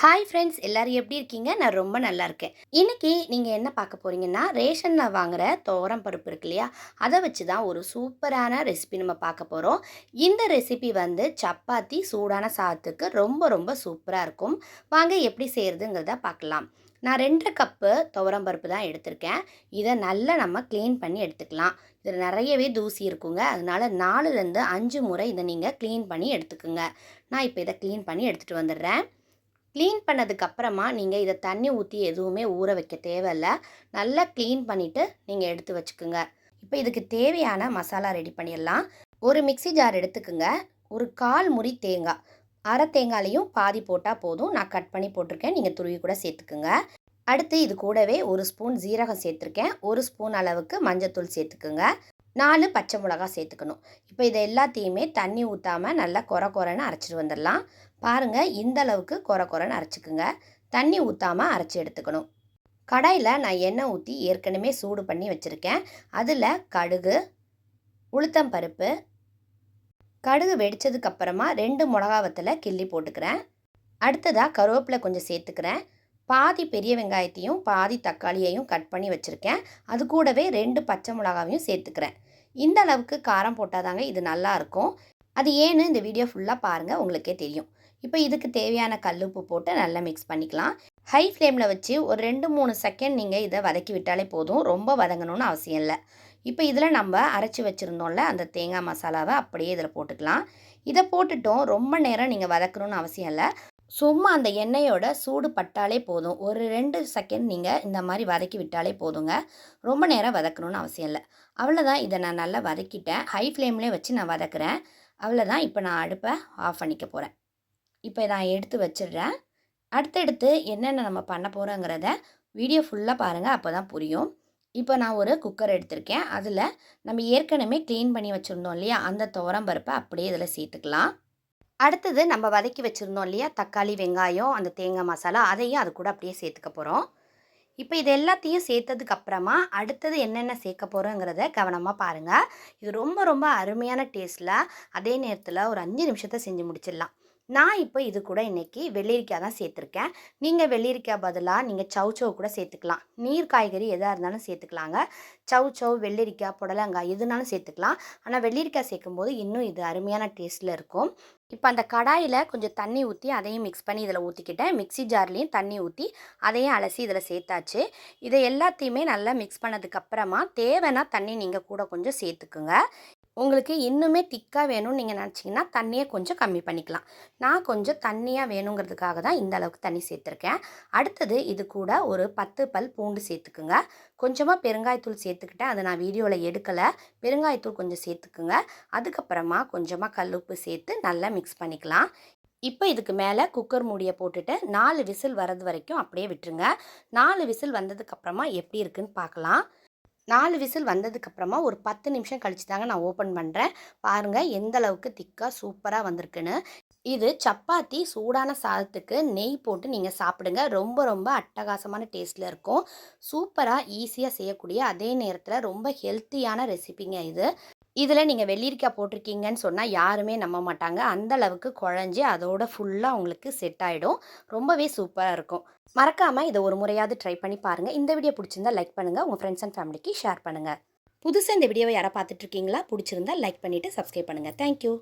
Hi friends எல்லாரும் எப்படி இருக்கீங்க? நான் ரொம்ப நல்லா இருக்கேன். இன்னைக்கு நீங்கள் என்ன பார்க்க போறீங்கன்னா ரேஷனில் வாங்குற துவரம் பருப்பு இருக்கு இல்லையா? அதை வச்சு தான் ஒரு சூப்பரான ரெசிபி நம்ம பார்க்க போகிறோம் இந்த ரெசிபி வந்து சப்பாத்தி சூடான சாதத்துக்கு ரொம்ப ரொம்ப சூப்பராக இருக்கும். வாங்க எப்படி செய்கிறதுங்கிறத பார்க்கலாம். நான் ரெண்டரை கப்பு துவரம் பருப்பு தான் எடுத்திருக்கேன். இதை நல்லா நம்ம க்ளீன் பண்ணி எடுத்துக்கலாம். இதில் நிறையவே தூசி இருக்குங்க. அதனால நாலுலேருந்து அஞ்சு முறை இதை நீங்கள் க்ளீன் பண்ணி எடுத்துக்கோங்க. நான் இப்போ இதை க்ளீன் பண்ணி எடுத்துகிட்டு வந்துடுறேன். க்ளீன் பண்ணதுக்கப்புறமா நீங்கள் இதை தண்ணி ஊற்றி எதுவுமே ஊற வைக்க தேவையில்ல. நல்லா க்ளீன் பண்ணிவிட்டு நீங்கள் எடுத்து வச்சுக்குங்க. இப்போ இதுக்கு தேவையான மசாலா ரெடி பண்ணிடலாம். ஒரு மிக்சி ஜார் எடுத்துக்கோங்க. ஒரு கால் முறி தேங்காய். அரை தேங்காயிலையும் பாதி போட்டால் போதும். நான் கட் பண்ணி போட்டிருக்கேன். நீங்கள் துருவி கூட சேர்த்துக்குங்க. அடுத்து இது கூடவே ஒரு ஸ்பூன் ஜீரகம் சேர்த்துருக்கேன். ஒரு ஸ்பூன் அளவுக்கு மஞ்சத்தூள் சேர்த்துக்குங்க. நாலு பச்சை மிளகா சேர்த்துக்கணும். இப்போ இதை எல்லாத்தையுமே தண்ணி ஊற்றாமல் நல்லா கொர கொரன்னு அரைச்சிட்டு வந்துடலாம். பாருங்கள் இந்த அளவுக்கு கொர கொரன்னு அரைச்சிக்குங்க. தண்ணி ஊற்றாமல் அரைச்சி எடுத்துக்கணும். கடாயில் நான் எண்ணெய் ஊற்றி ஏற்கனவே சூடு பண்ணி வச்சுருக்கேன். அதில் கடுகு உளுத்தம் பருப்பு கடுகு வெடித்ததுக்கப்புறமா ரெண்டு மிளகா வத்தில் கிள்ளி போட்டுக்கிறேன். அடுத்ததாக கருவேப்பிலை கொஞ்சம் சேர்த்துக்கிறேன். பாதி பெரிய வெங்காயத்தையும் பாதி தக்காளியையும் கட் பண்ணி வச்சுருக்கேன். அது கூடவே ரெண்டு பச்சை மிளகாவையும் சேர்த்துக்கிறேன். இந்த அளவுக்கு காரம் போட்டால் தாங்க இது நல்லாயிருக்கும் அது ஏன்னு இந்த வீடியோ ஃபுல்லாக பாருங்கள் உங்களுக்கே தெரியும். இப்போ இதுக்கு தேவையான கல்லுப்பு போட்டு நல்லா மிக்ஸ் பண்ணிக்கலாம். ஹை ஃப்ளேமில் வச்சு ஒரு ரெண்டு மூணு செகண்ட் நீங்கள் இதை வதக்கி விட்டாலே போதும். ரொம்ப வதங்கணும்னு அவசியம் இல்லை. இப்போ இதில் நம்ம அரைச்சி வச்சுருந்தோம்ல அந்த தேங்காய் மசாலாவை அப்படியே இதில் போட்டுக்கலாம். இதை போட்டுட்டோம் ரொம்ப நேரம் நீங்கள் வதக்கணும்னு அவசியம் இல்லை. சும்மா அந்த எண்ணெயோட சூடு பட்டாலே போதும். ஒரு ரெண்டு செகண்ட் நீங்கள் இந்த மாதிரி வதக்கி விட்டாலே போதுங்க. ரொம்ப நேரம் வதக்கணும்னு அவசியம் இல்லை. அவ்வளோதான் இதை நான் நல்லா வதக்கிட்டேன். ஹை ஃப்ளேம்லேயே வச்சு நான் வதக்குறேன். அவ்வளோதான் இப்போ நான் அடுப்பை ஆஃப் பண்ணிக்க போகிறேன் இப்போ நான் எடுத்து வச்சிடுறேன். அடுத்தடுத்து என்னென்ன நம்ம பண்ண போகிறோங்கிறத வீடியோ ஃபுல்லாக பாருங்கள் அப்போ தான் புரியும். இப்போ நான் ஒரு குக்கர் எடுத்திருக்கேன். அதில் நம்ம ஏற்கனவே க்ளீன் பண்ணி வச்சுருந்தோம் இல்லையா? அந்த துவரம் பருப்பை அப்படியே இதில் சேர்த்துக்கலாம். அடுத்தது நம்ம வதக்கி வச்சுருந்தோம் இல்லையா? தக்காளி வெங்காயம் அந்த தேங்காய் மசாலா அதையும் அது கூட அப்படியே சேர்த்துக்க போகிறோம் இப்போ இது எல்லாத்தையும் சேர்த்ததுக்கு அப்புறமா அடுத்தது என்னென்ன சேர்க்க போகிறோங்கிறத கவனமாக பாருங்கள் இது ரொம்ப ரொம்ப அருமையான டேஸ்ட்டில் அதே நேரத்தில் ஒரு அஞ்சு நிமிஷத்தை செஞ்சு முடிச்சிடலாம். நான் இப்போ இது கூட இன்றைக்கி வெள்ளரிக்காய் தான் சேர்த்துருக்கேன். நீங்கள் வெள்ளரிக்காய் பதிலாக நீங்கள் சவு சவு கூட சேர்த்துக்கலாம். நீர் காய்கறி எதாக இருந்தாலும் சேர்த்துக்கலாங்க. சவு சவு வெள்ளரிக்காய் புடலங்காய் எதுனாலும் சேர்த்துக்கலாம். ஆனால் வெள்ளரிக்காய் சேர்க்கும்போது இன்னும் இது அருமையான டேஸ்ட்டில் இருக்கும். இப்போ அந்த கடாயில் கொஞ்சம் தண்ணி ஊற்றி அதையும் மிக்ஸ் பண்ணி இதில் ஊற்றிக்கிட்டேன் மிக்ஸி ஜார்லேயும் தண்ணி ஊற்றி அதையும் அலசி இதில் சேர்த்தாச்சு. இதை எல்லாத்தையுமே நல்லா மிக்ஸ் பண்ணதுக்கப்புறமா தேவைன்னா தண்ணி நீங்கள் கூட கொஞ்சம் சேர்த்துக்குங்க. உங்களுக்கு இன்னுமே திக்காக வேணும்னு நீங்கள் நினச்சிங்கன்னா தண்ணியை கொஞ்சம் கம்மி பண்ணிக்கலாம். நான் கொஞ்சம் தண்ணியாக வேணுங்கிறதுக்காக தான் இந்த அளவுக்கு தண்ணி சேர்த்துருக்கேன். அடுத்தது இது கூட ஒரு பத்து பல் பூண்டு சேர்த்துக்குங்க. கொஞ்சமாக பெருங்காயத்தூள் சேர்த்துக்கிட்டேன். அதை நான் வீடியோவில் எடுக்கலை. பெருங்காயத்தூள் கொஞ்சம் சேர்த்துக்குங்க. அதுக்கப்புறமா கொஞ்சமாக கல்லுப்பு சேர்த்து நல்லா மிக்ஸ் பண்ணிக்கலாம். இப்போ இதுக்கு மேலே குக்கர் மூடியை போட்டுட்டு நாலு விசில் வரது வரைக்கும் அப்படியே விட்டுருங்க. நாலு விசில் வந்ததுக்கப்புறமா எப்படி இருக்குன்னு பார்க்கலாம். நாலு விசில் வந்ததுக்கப்புறமா ஒரு பத்து நிமிஷம் கழிச்சு தாங்க நான் ஓப்பன் பண்ணுறேன் பாருங்கள் எந்த அளவுக்கு திக்காக சூப்பராக வந்திருக்குன்னு. இது சப்பாத்தி சூடான சாதத்துக்கு நெய் போட்டு நீங்கள் சாப்பிடுங்க. ரொம்ப ரொம்ப அட்டகாசமான டேஸ்ட்டில் இருக்கும். சூப்பராக ஈஸியாக செய்யக்கூடிய அதே நேரத்தில் ரொம்ப ஹெல்த்தியான ரெசிபிங்க இது. இதில் நீங்கள் வெள்ளரிக்காய் போட்டிருக்கீங்கன்னு சொன்னால் யாருமே நம்ப மாட்டாங்க. அந்த அளவுக்கு குழஞ்சி அதோட ஃபுல்லாக உங்களுக்கு செட் ஆகிடும் ரொம்பவே சூப்பராக இருக்கும். மறக்காமல் இதை ஒரு முறையாவது ட்ரை பண்ணி பாருங்கள் இந்த வீடியோ பிடிச்சிருந்தா லைக் பண்ணுங்கள் உங்கள் ஃப்ரெண்ட்ஸ் அண்ட் ஃபேமிலிக்கு ஷேர் பண்ணுங்கள் புதுசாக இந்த வீடியோவை யாரை பார்த்துட்ருக்கீங்களா பிடிச்சிருந்தா லைக் பண்ணிவிட்டு சப்ஸ்கிரைப் பண்ணுங்கள் தேங்க்யூ